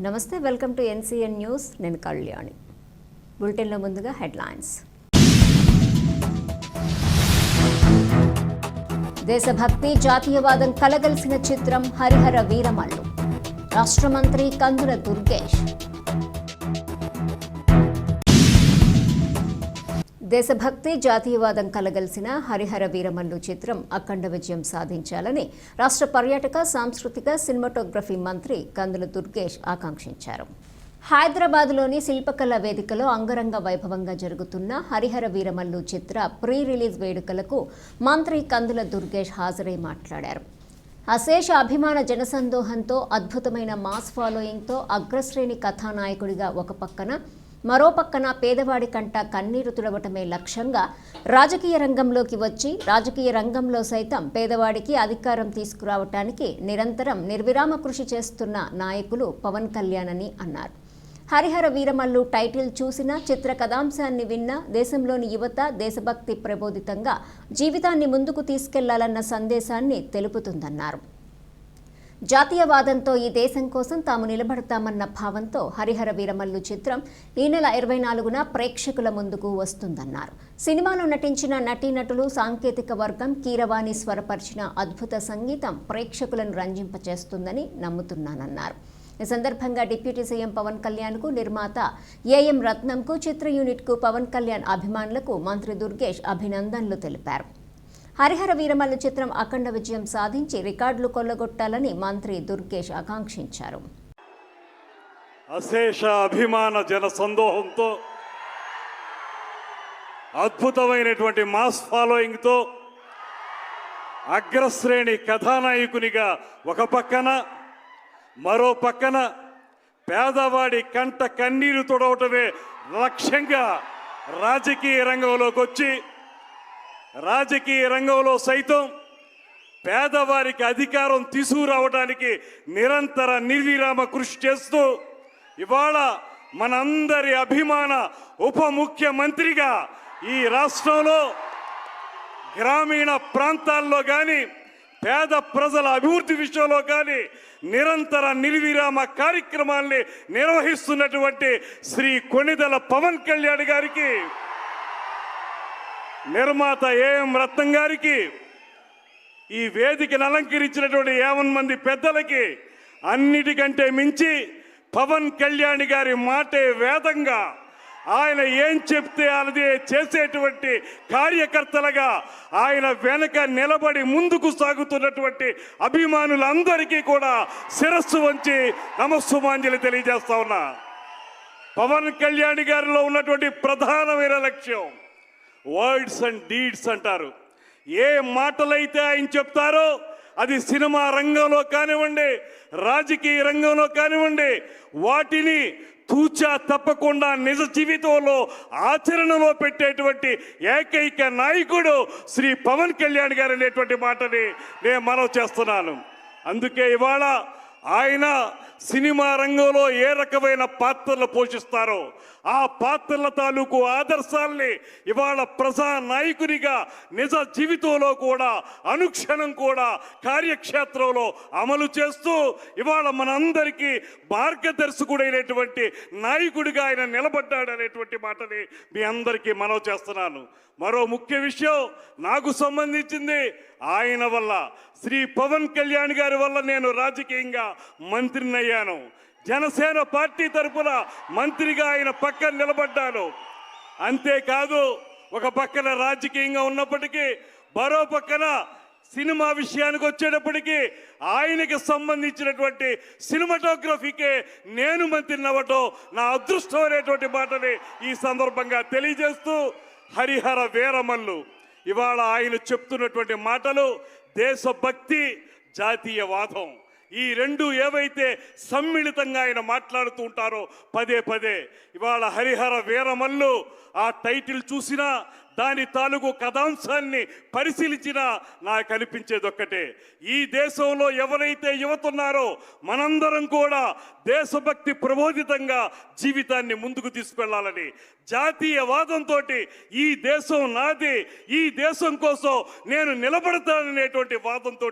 నమస్తే welcome to NCN news. నేను కళ్యాణి. బులెటిన్లో ముందుగా హెడ్లైన్స్. దేశభక్తి జాతీయవాదం కలగలిసిన చిత్రం హరిహర వీరమల్లు. రాష్ట్ర మంత్రి కందుల దుర్గేష్. దేశభక్తి జాతీయవాదం కలగలిసిన హరిహర వీరమల్లు చిత్రం అఖండ విజయం సాధించాలని రాష్ట్ర పర్యాటక సాంస్కృతిక సినిమాటోగ్రఫీ మంత్రి కందుల దుర్గేష్ ఆకాంక్షించారు. హైదరాబాద్లోని శిల్పకళ వేదికలో అంగరంగ వైభవంగా జరుగుతున్న హరిహర వీరమల్లు చిత్ర ప్రీ రిలీజ్ వేడుకలకు మంత్రి కందుల దుర్గేష్ హాజరై మాట్లాడారు. అశేష అభిమాన జనసందోహంతో అద్భుతమైన మాస్ ఫాలోయింగ్తో అగ్రశ్రేణి కథానాయకుడిగా ఒక పక్కన మరో పక్కన పేదవాడి కంట కన్నీరు తుడవటమే లక్ష్యంగా రాజకీయ రంగంలోకి వచ్చి రాజకీయ రంగంలో సైతం పేదవాడికి అధికారం తీసుకురావటానికి నిరంతరం నిర్విరామ కృషి చేస్తున్న నాయకులు పవన్ కళ్యాణ్ అని అన్నారు. హరిహర వీరమల్లు టైటిల్ చూసిన చిత్ర కథాంశాన్ని విన్న దేశంలోని యువత దేశభక్తి ప్రబోధితంగా జీవితాన్ని ముందుకు తీసుకెళ్ళాలన్న సందేశాన్ని తెలుపుతుందన్నారు. జాతీయవాదంతో ఈ దేశం కోసం తాము నిలబడతామన్న భావంతో హరిహర వీరమల్లు చిత్రం ఈ నెల ఇరవై నాలుగున ప్రేక్షకుల ముందుకు వస్తుందన్నారు. సినిమాలో నటించిన నటీనటులు సాంకేతిక వర్గం కీరవాణి స్వరపరిచిన అద్భుత సంగీతం ప్రేక్షకులను రంజింపచేస్తుందని నమ్ముతున్నానన్నారు. ఈ సందర్భంగా డిప్యూటీ సీఎం పవన్ కళ్యాణ్కు నిర్మాత ఏఎం రత్నంకు చిత్ర యూనిట్కు పవన్ కళ్యాణ్ అభిమానులకు మంత్రి దుర్గేష్ అభినందనలు తెలిపారు. హరిహర వీరమల్లు చిత్రం అఖండ విజయం సాధించి రికార్డులు కొల్లగొట్టాలని మంత్రి దుర్గేష్ ఆకాంక్షించారు. అశేష అభిమాన జన సందోహంతో అద్భుతమైనటువంటి మాస్ ఫాలోయింగ్తో అగ్రశ్రేణి కథానాయకునిగా ఒక పక్కన మరో పక్కన పేదవాడి కంట కన్నీరు తొడవటమే లక్ష్యంగా రాజకీయ రంగంలోకి వచ్చి రాజకీయ రంగంలో సైతం పేదవారికి అధికారం తీసుకురావడానికి నిరంతర నిర్విరామ కృషి చేస్తూ ఇవాళ మనందరి అభిమాన ఉప ముఖ్యమంత్రిగా ఈ రాష్ట్రంలో గ్రామీణ ప్రాంతాల్లో కానీ పేద ప్రజల అభివృద్ధి విషయంలో కానీ నిరంతర నిర్విరామ కార్యక్రమాల్ని నిర్వహిస్తున్నటువంటి శ్రీ కొణిదల పవన్ కళ్యాణ్ గారికి నిర్మాత ఏఎం రత్నం గారికి ఈ వేదికను అలంకరించినటువంటి యావన్ మంది పెద్దలకి అన్నిటికంటే మించి పవన్ కళ్యాణ్ గారి మాటే వేదంగా ఆయన ఏం చెప్తే అది చేసేటువంటి కార్యకర్తలుగా ఆయన వెనక నిలబడి ముందుకు సాగుతున్నటువంటి అభిమానులందరికీ కూడా శిరస్సు వంచి నమస్సుమాంజలి తెలియజేస్తా ఉన్నా. పవన్ కళ్యాణ్ గారిలో ఉన్నటువంటి ప్రధానమైన లక్ష్యం వర్డ్స్ అండ్ డీడ్స్ అంటారు. ఏ మాటలైతే ఆయన చెప్తారో అది సినిమా రంగంలో కానివ్వండి రాజకీయ రంగంలో కానివ్వండి వాటిని తూచా తప్పకుండా నిజ జీవితంలో ఆచరణలో పెట్టేటువంటి ఏకైక నాయకుడు శ్రీ పవన్ కళ్యాణ్ గారు అనేటువంటి మాటని నేను మనవి చేస్తున్నాను. అందుకే ఇవాళ ఆయన సినిమా రంగంలో ఏ రకమైన పాత్రలు పోషిస్తారో ఆ పాత్రల తాలూకు ఆదర్శాల్ని ఇవాళ ప్రజా నాయకునిగా నిజ జీవితంలో కూడా అనుక్షణం కూడా కార్యక్షేత్రంలో అమలు చేస్తూ ఇవాళ మనందరికీ మార్గదర్శకుడైనటువంటి నాయకుడిగా ఆయన నిలబడ్డాడు అనేటువంటి మాటని మీ అందరికీ మనవి చేస్తున్నాను. మరో ముఖ్య విషయం నాకు సంబంధించింది ఆయన వల్ల శ్రీ పవన్ కళ్యాణ్ గారి వల్ల నేను రాజకీయంగా మంత్రిని అయ్యాను జనసేన పార్టీ తరపున మంత్రిగా ఆయన పక్కన నిలబడ్డాను. అంతేకాదు ఒక పక్కన రాజకీయంగా ఉన్నప్పటికీ మరో పక్కన సినిమా విషయానికి వచ్చేటప్పటికీ ఆయనకి సంబంధించినటువంటి సినిమాటోగ్రఫీకే నేను మంత్రిని అవ్వటం నా అదృష్టం అనేటువంటి మాటని ఈ సందర్భంగా తెలియజేస్తూ హరిహర వీరమల్లు ఇవాళ ఆయన చెప్తున్నటువంటి మాటలు దేశభక్తి జాతీయవాదం. ఈ రెండు ఏవైతే సమ్మిళితంగా ఆయన మాట్లాడుతూ ఉంటారో పదే పదే. ఇవాళ హరిహర వీరమల్లు ఆ టైటిల్ చూసినా దాని తాలూకు కథాంశాన్ని పరిశీలించినా నాకు అనిపించేది ఒక్కటే ఈ దేశంలో ఎవరైతే యువత ఉన్నారో మనందరం కూడా దేశభక్తి ప్రబోధితంగా జీవితాన్ని ముందుకు తీసుకెళ్ళాలని జాతీయవాదంతో ఈ దేశం నాది ఈ దేశం కోసం నేను నిలబడతాననేటువంటి వాదంతో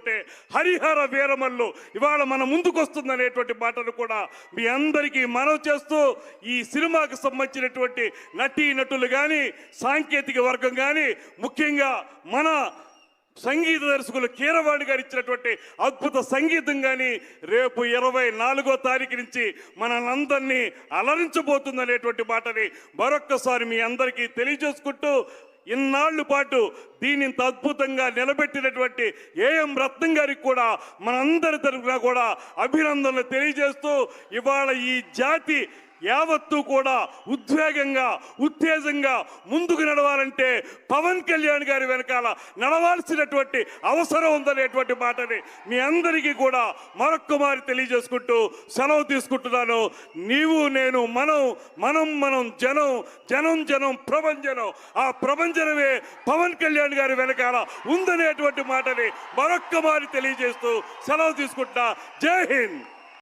హరిహర వీరమల్లు ఇవాళ మన ముందుకు వస్తుందనేటువంటి మాటను కూడా మీ అందరికీ మనం చేస్తూ ఈ సినిమాకు సంబంధించినటువంటి నటీ నటులు కానీ సాంకేతిక వర్గం కానీ ముఖ్యంగా మన సంగీత దర్శకులు కీరవాణి గారు ఇచ్చినటువంటి అద్భుత సంగీతం కానీ రేపు ఇరవై నాలుగో తారీఖు నుంచి మనందరినీ అలరించబోతుందనేటువంటి మాటని మరొక్కసారి మీ అందరికీ తెలియజేసుకుంటూ ఇన్నాళ్ళు పాటు దీనింత అద్భుతంగా నిలబెట్టినటువంటి ఏఎం రత్నం గారికి కూడా మనందరి తరఫున కూడా అభినందనలు తెలియజేస్తూ ఇవాళ ఈ జాతి యావత్తు కూడా ఉద్వేగంగా ఉత్తేజంగా ముందుకు నడవాలంటే పవన్ కళ్యాణ్ గారి వెనకాల నడవాల్సినటువంటి అవసరం ఉందనేటువంటి మాటని మీ అందరికీ కూడా మరొక్కమారి తెలియజేసుకుంటూ సెలవు తీసుకుంటున్నాను. నీవు నేను మనం మనం మనం జనం జనం జనం ప్రపంచనం ఆ ప్రభంజనమే పవన్ కళ్యాణ్ గారి వెనకాల ఉందనేటువంటి మాటని మరొక్కమారి తెలియజేస్తూ సెలవు తీసుకుంటా జై హింద్!